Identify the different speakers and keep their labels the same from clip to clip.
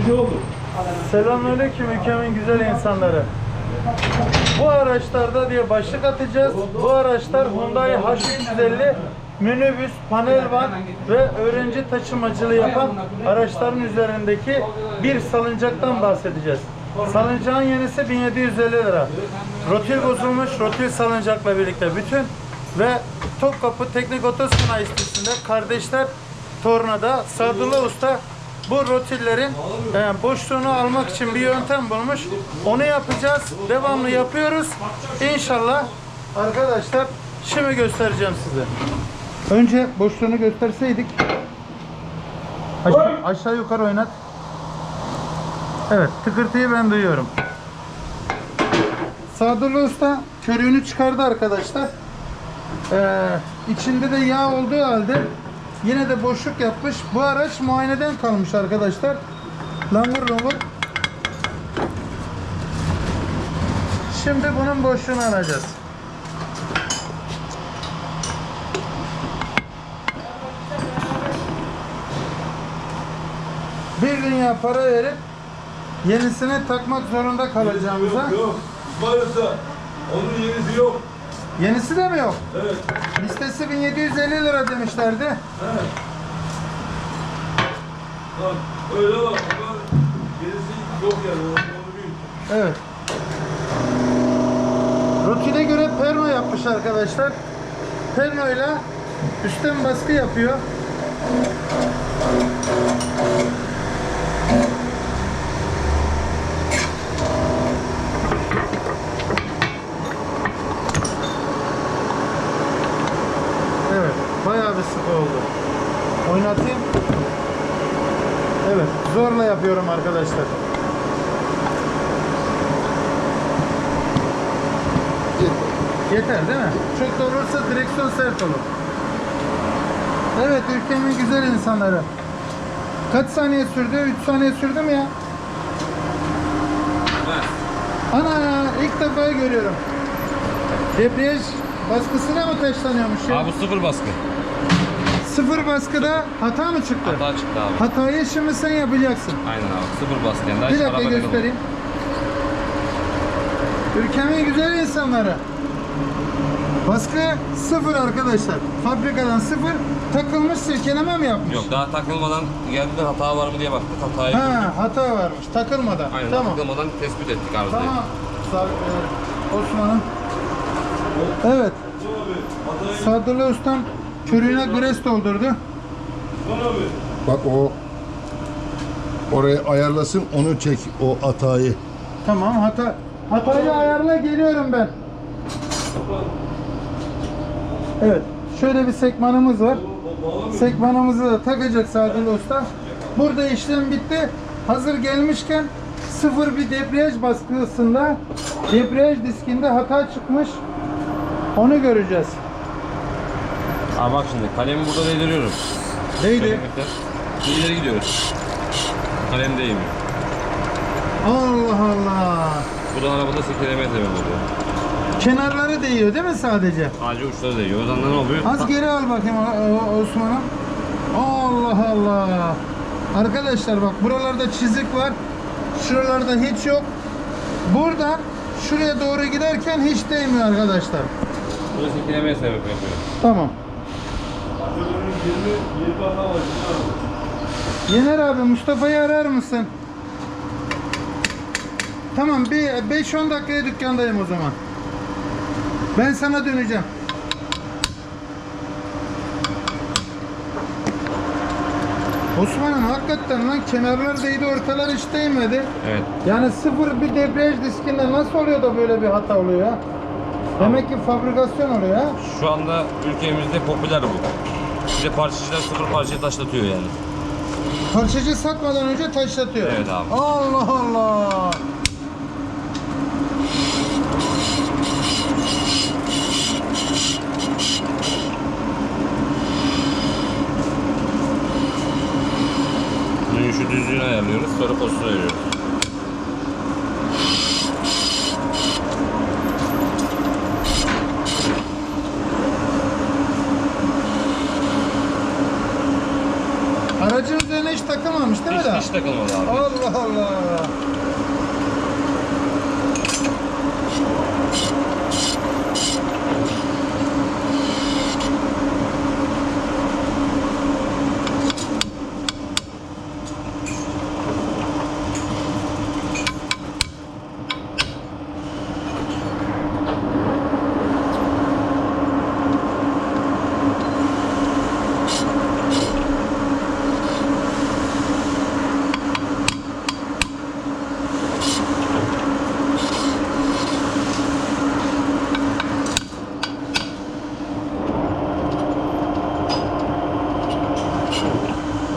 Speaker 1: Hoca oldu.
Speaker 2: Selamünaleyküm ülkemin güzel insanları. Bu araçlarda diye başlık atacağız. Bu araçlar Hyundai H350 minibüs, panel van ve öğrenci taşımacılığı yapan araçların üzerindeki bir salıncaktan bahsedeceğiz. Salıncağın yenisi 1750 lira. Rotil bozulmuş, rotil salıncakla birlikte bütün ve Topkapı Teknik Otosanayi sitesinde kardeşler Torna'da Sadullah Usta bu rotillerin e, boşluğunu almak için bir yöntem bulmuş. Onu yapacağız. Devamlı yapıyoruz. İnşallah arkadaşlar şimdi göstereceğim size. Önce boşluğunu gösterseydik. Aşağı, aşağı yukarı oynat. Evet tıkırtıyı ben duyuyorum. Sadullah Usta körüğünü çıkardı arkadaşlar. Ee, içinde de yağ olduğu halde yine de boşluk yapmış. Bu araç muayeneden kalmış arkadaşlar. Langur lungur. Şimdi bunun boşluğunu alacağız. Bir dünya para verip yenisini takmak zorunda kalacağımıza.
Speaker 1: Yok yok. Usta. Onun yenisi yok.
Speaker 2: Yenisi de mi yok?
Speaker 1: Evet.
Speaker 2: Listesi 1750 lira demişlerdi.
Speaker 1: Evet. Bak öyle bak. Yenisi yok yani. Onu.
Speaker 2: Evet. Rutine göre perno yapmış arkadaşlar. Perno ile üstten baskı yapıyor. Evet, bir sıkı oldu. Oynatayım. Evet, zorla yapıyorum arkadaşlar. Yeter değil mi? Çok da olursa direksiyon sert olur. Evet ülkemin güzel insanları. Kaç saniye sürdü? 3 saniye sürdü mü ya? Ana ilk defa görüyorum. Debriyaj baskısına mı taşlanıyormuş ya?
Speaker 3: Abi bu sıfır baskı.
Speaker 2: Sıfır baskıda hata mı çıktı?
Speaker 3: Hata çıktı abi.
Speaker 2: Hatayı şimdi sen yapacaksın.
Speaker 3: Aynen abi. Sıfır baskı yani. Daha
Speaker 2: Bir dakika göstereyim. Ülkemin güzel insanları. Baskı sıfır arkadaşlar. Fabrikadan sıfır. Takılmış silkeleme mi yapmış?
Speaker 3: Yok daha takılmadan geldiler hata var mı diye baktık. Hatayı
Speaker 2: Ha hata varmış. Takılmadan.
Speaker 3: Aynen
Speaker 2: tamam.
Speaker 3: takılmadan tespit ettik arızayı.
Speaker 2: Tamam. Sa- e, Osman'ım. Evet. Sadullah Ustam körüğüne gres doldurdu.
Speaker 4: Bak o oraya ayarlasın onu çek o hatayı.
Speaker 2: Tamam hata. Hatayı ayarla geliyorum ben. Evet. Şöyle bir sekmanımız var. Sekmanımızı da takacak Sadullah Usta. Burada işlem bitti. Hazır gelmişken sıfır bir debriyaj baskısında debriyaj diskinde hata çıkmış. Onu göreceğiz.
Speaker 3: Abi bak şimdi kalemi burada değdiriyorum.
Speaker 2: Neydi?
Speaker 3: Şimdi ileri gidiyoruz. Kalem değmiyor.
Speaker 2: Allah Allah.
Speaker 3: Buradan arabada sekilemeye sebep oluyor.
Speaker 2: Kenarları değiyor değil mi sadece?
Speaker 3: Sadece uçları değiyor. O zaman ne oluyor?
Speaker 2: Az geri al bakayım Osman'ım. Allah Allah. Arkadaşlar bak buralarda çizik var. Şuralarda hiç yok. Buradan şuraya doğru giderken hiç değmiyor arkadaşlar.
Speaker 3: Burada sekilemeye sebep yapıyor.
Speaker 2: Tamam.
Speaker 1: Hatay'ın 20 20 hata var. İsmail abi.
Speaker 2: Yener abi Mustafa'yı arar mısın? Tamam bir 5-10 dakikaya dükkandayım o zaman. Ben sana döneceğim. Osman'ım hakikaten lan kenarlar değdi ortalar hiç değmedi.
Speaker 3: Evet.
Speaker 2: Yani sıfır bir debriyaj diskinde nasıl oluyor da böyle bir hata oluyor ya? Demek ki fabrikasyon oluyor ha.
Speaker 3: Şu anda ülkemizde popüler bu. De parçacılar sıfır parçayı taşlatıyor yani.
Speaker 2: Parçacı satmadan önce taşlatıyor.
Speaker 3: Evet abi.
Speaker 2: Allah Allah.
Speaker 3: Bunun şu düzlüğünü ayarlıyoruz. Sonra postunu veriyoruz.
Speaker 2: Aracın üzerine hiç takılmamış değil mi
Speaker 3: Hiç,
Speaker 2: daha?
Speaker 3: hiç parça takılmadı abi.
Speaker 2: Allah Allah.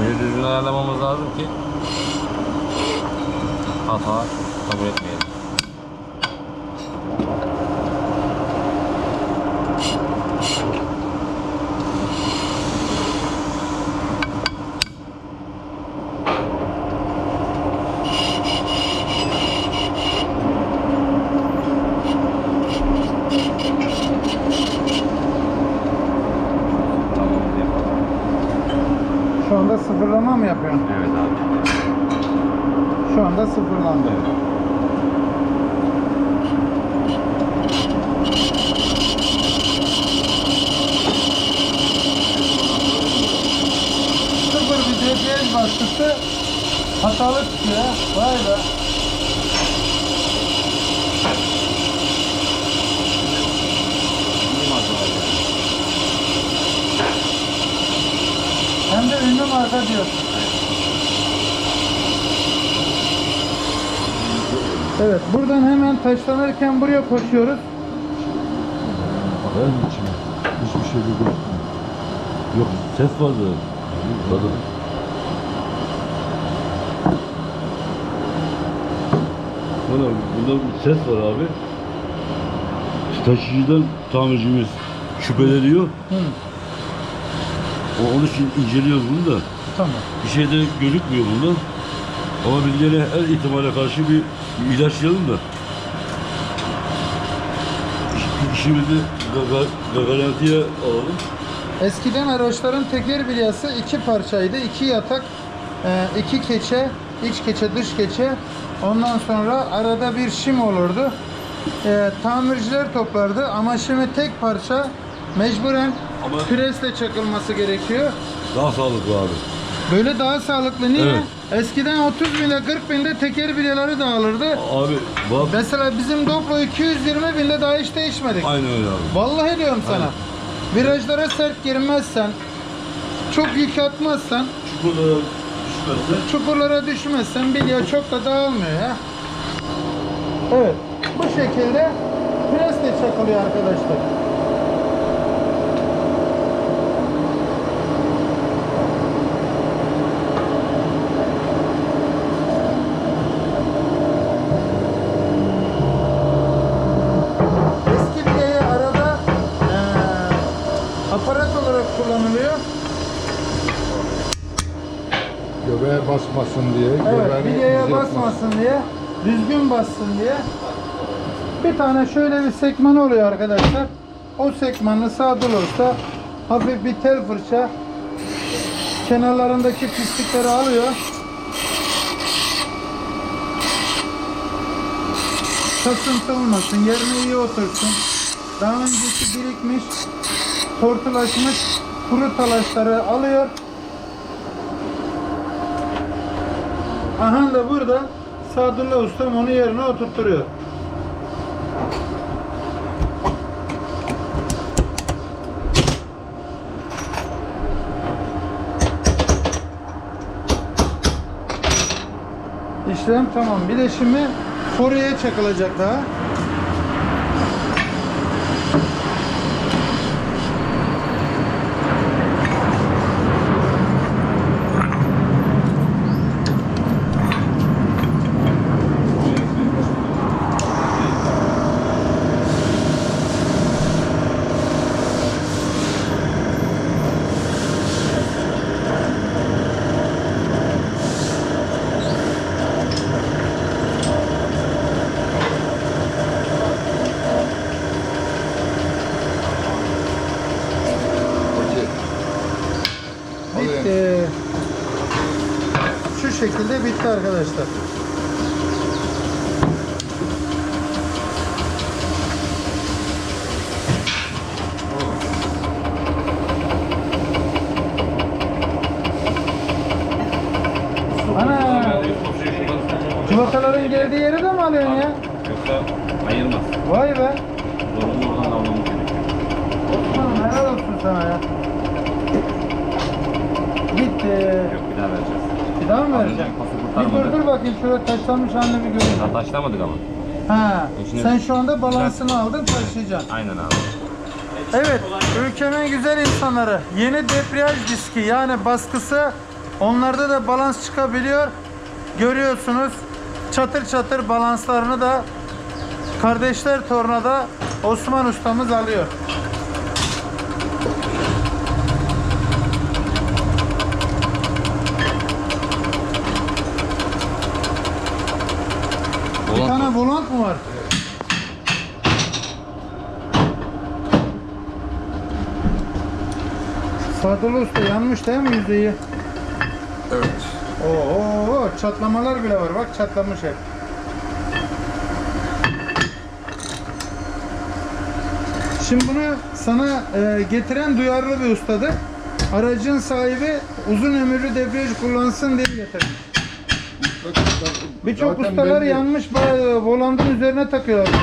Speaker 3: Böyle düzgün ayarlamamız lazım ki hata kabul etmeyelim. Tamam yapalım.
Speaker 2: Şu anda sıfırlama mı yapıyorsun?
Speaker 3: Evet abi.
Speaker 2: Şu sıfırlandı. Sıfır bir DPL baskısı hatalı çıkıyor. Vay be. Hem de ünlü marka diyorsun. Evet, buradan hemen taşlanırken buraya koşuyoruz.
Speaker 1: Ben içim. Hiçbir şey yok. Yok ses vardı. Tadı. Bana bunda bir ses var abi. Taşıyıcıdan tamircimiz şüpheleniyor.
Speaker 2: Hı,
Speaker 1: O- Onun için inceliyoruz bunu da.
Speaker 2: tamam.
Speaker 1: Bir şey de gözükmüyor bundan. Ama biz yine her ihtimale karşı bir ilaçlayalım da. İş- İşimizi ga- ga- garantiye alalım.
Speaker 2: Eskiden araçların teker bilyası iki parçaydı. iki yatak, e, iki keçe, iç keçe, dış keçe. Ondan sonra arada bir şim olurdu. E, tamirciler toplardı ama şimdi tek parça mecburen
Speaker 1: Ama-
Speaker 2: presle çakılması gerekiyor.
Speaker 1: Daha sağlıklı abi.
Speaker 2: Böyle daha sağlıklı. Niye?
Speaker 1: Evet.
Speaker 2: Eskiden 30 binde 40 binde teker bilyeleri dağılırdı.
Speaker 1: Abi bak
Speaker 2: Mesela bizim Doblo 220 binde daha hiç değişmedik.
Speaker 1: aynen öyle abi.
Speaker 2: Vallahi diyorum sana. Virajlara sert girmezsen, çok yük atmazsan,
Speaker 1: Çukurlara düşmezse
Speaker 2: çukurlara düşmezsen bilye çok da dağılmıyor ya. Evet. Bu şekilde presle çakılıyor arkadaşlar.
Speaker 4: Diye.
Speaker 2: Evet, bilyeye basmasın diye, düzgün bassın diye. Bir tane şöyle bir sekman oluyor arkadaşlar. O sekmanı sağ olursa hafif bir tel fırça kenarlarındaki pislikleri alıyor. Kasıntı olmasın, yerine iyi otursun. Daha önceki birikmiş, tortulaşmış kuru talaşları alıyor. Aha da burada Sadullah Ustam onu yerine oturtturuyor. İşlem tamam. Bir de şimdi foruya çakılacak daha. Bitti arkadaşlar. Ana! Civataların geldiği yeri de mi alıyorsun ya?
Speaker 3: Yoksa ayırmaz.
Speaker 2: Vay be!
Speaker 3: Zorunlu oradan almamız gerekiyor.
Speaker 2: Osman helal olsun sana ya. Bitti.
Speaker 3: Yok bir daha vereceğiz.
Speaker 2: Daha mı vereceksin? Bir dur bakayım şöyle taşlanmış halini bir göreyim.
Speaker 3: Daha taşlamadık ama.
Speaker 2: Ha,
Speaker 3: Şimdi-
Speaker 2: sen şu anda balansını aldın taşıyacaksın.
Speaker 3: Aynen abi.
Speaker 2: Evet, ülkemin güzel insanları. Yeni debriyaj diski yani baskısı onlarda da balans çıkabiliyor. Görüyorsunuz çatır çatır balanslarını da kardeşler tornada Osman ustamız alıyor. Bir tane volant mı var? Sadullah Usta yanmış değil mi yüzeyi?
Speaker 4: Evet.
Speaker 2: Oo, çatlamalar bile var. Bak çatlamış hep. Şimdi bunu sana e, getiren duyarlı bir ustadır. Aracın sahibi uzun ömürlü debriyaj kullansın diye getirmiş. Birçok ustalar yanmış volandın üzerine takıyorlar.